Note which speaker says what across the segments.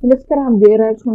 Speaker 1: નમસ્કાર, આમ જોઈ રહ્યા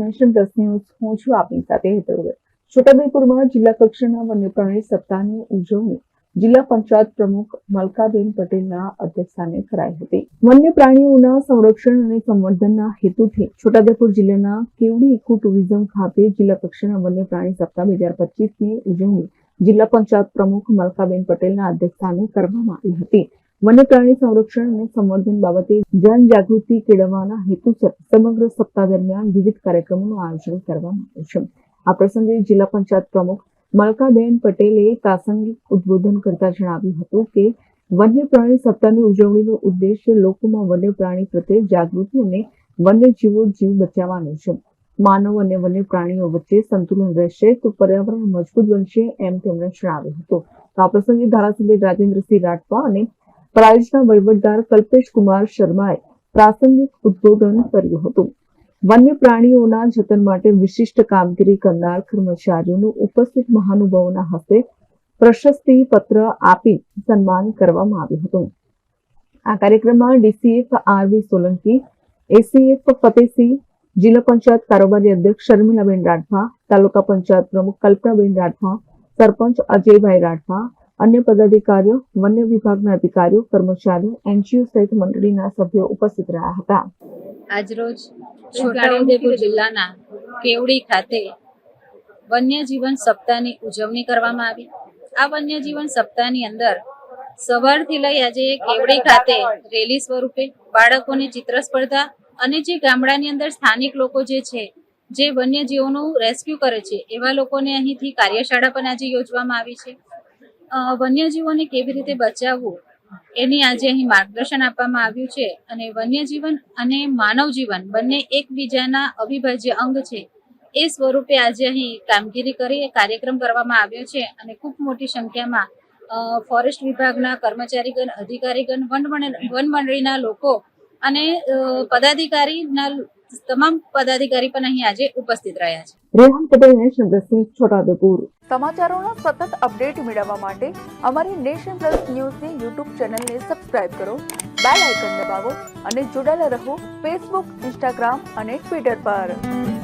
Speaker 1: ન્યૂઝ. હું છું આપની સાથે હેતર વગર છોટાઉદેપુરમાં જિલ્લા કક્ષાના વન્ય પ્રાણી સપ્તાહની ઉજવણી જિલ્લા પંચાયત પ્રમુખ મલકાબેન પટેલના અધ્યક્ષસ્થાને કરાઈ હતી. વન્ય પ્રાણીઓના સંરક્ષણ અને સંવર્ધનના હેતુથી છોટાઉદેપુર જિલ્લાના કેવડી ઇકો ટુરિઝમ ખાતે જિલ્લા કક્ષાના વન્ય પ્રાણી સપ્તાહ બે હજાર પચીસની ઉજવણી જિલ્લા પંચાયત પ્રમુખ મલકાબેન પટેલના અધ્યક્ષસ્થાને કરવામાં આવી હતી. વન્ય પ્રાણી સંરક્ષણ અને સંવર્ધન બાબતે જનજાગૃતિ કેળવવાના હેતુસર સમગ્ર સપ્તાહ દરમિયાન વિવિધ કાર્યક્રમોનું આયોજન કરવામાં આવ્યું છે. આ પ્રસંગે જિલ્લા પંચાયત પ્રમુખ મલકાબેન પટેલે પ્રાસંગિક ઉદબોધન કરતા જણાવ્યું હતું કે, વન્ય પ્રાણી સપ્તાહની ઉજવણીનો ઉદ્દેશ્ય લોકોમાં વન્ય પ્રાણી પ્રત્યે જાગૃતિ અને વન્યજીવો જીવ બચાવવાનો છે. માનવ અને વન્ય પ્રાણીઓ વચ્ચે સંતુલન રહેશે તો પર્યાવરણ મજબૂત બનશે એમ તેમણે જણાવ્યું હતું. આ પ્રસંગે ધારાસભ્ય રાજેન્દ્રસિંહ રાઠવા અને પ્રાયોજના વહીવટદાર કલ્પેશ શર્માએ પ્રાસંગિક ઉદ્બોધન કર્યું હતું. વન્ય પ્રાણીઓના જતન માટે વિશિષ્ટ કામગીરી કરનાર કર્મચારીઓનું ઉપસ્થિત મહાનુભાવોના હસ્તે પ્રશસ્તિ પત્ર આપી સન્માન કરવામાં આવ્યું હતું. આ કાર્યક્રમમાં DCF RV Solanki, ACF Fatehsinh જિલ્લા પંચાયત કારોબારી અધ્યક્ષ શર્મિલાબેન રાઠવા, તાલુકા પંચાયત પ્રમુખ કલ્પનાબેન રાઠવા, સરપંચ અજયભાઈ રાઠવા અન્ય પદાધિકારીઓ, વન્ય વિભાગના અધિકારીઓ, કર્મચારીઓ, એનજીઓ સહિત મંડળીના સભ્યો ઉપસ્થિત રહ્યા હતા.
Speaker 2: આજરોજ છોટાઉદેપુર જિલ્લાના કેવડી ખાતે વન્યજીવન સપ્તાહની ઉજવણી કરવામાં આવી. આ વન્યજીવન સપ્તાહની અંદર સવારથી લઈ આજે કેવડી ખાતે રેલી સ્વરૂપે બાળકોને ચિત્ર સ્પર્ધા અને જે ગામડાની અંદર સ્થાનિક લોકો જે છે, જે વન્યજીવોનું રેસ્ક્યુ કરે છે, એવા લોકોને અહીંથી કાર્યશાળા પણ આજે યોજવામાં આવી છે. વન્યજીવોને કેવી રીતે બચાવવું, એની આજે અહીં માર્ગદર્શન આપવામાં આવ્યું છે. અને વન્યજીવન અને માનવ જીવન બંને એકબીજાના અવિભાજ્ય અંગ છે. એ સ્વરૂપે આજે અહીં કામગીરી કરી કાર્યક્રમ કરવામાં આવ્યો છે. અને ખૂબ મોટી સંખ્યામાં ફોરેસ્ટ વિભાગના કર્મચારીગણ, અધિકારીગણ, વન વન મંડળીના લોકો અને પદાધિકારીના તમામ પદાધિકારી પણ અહીં આજે ઉપસ્થિત રહ્યા છે.
Speaker 1: Rehan Patel nation plus news Chhotaudepur.
Speaker 3: સમાચારોના સતત અપડેટ મેળવવા માટે અમારી નેશન પ્લસ ન્યૂઝની યુટ્યુબ ચેનલને સબસ્ક્રાઇબ કરો બેલ આઇકન દબાવો અને જોડાયેલા રહો ફેસબુક ઇન્સ્ટાગ્રામ અને ટ્વિટર પર.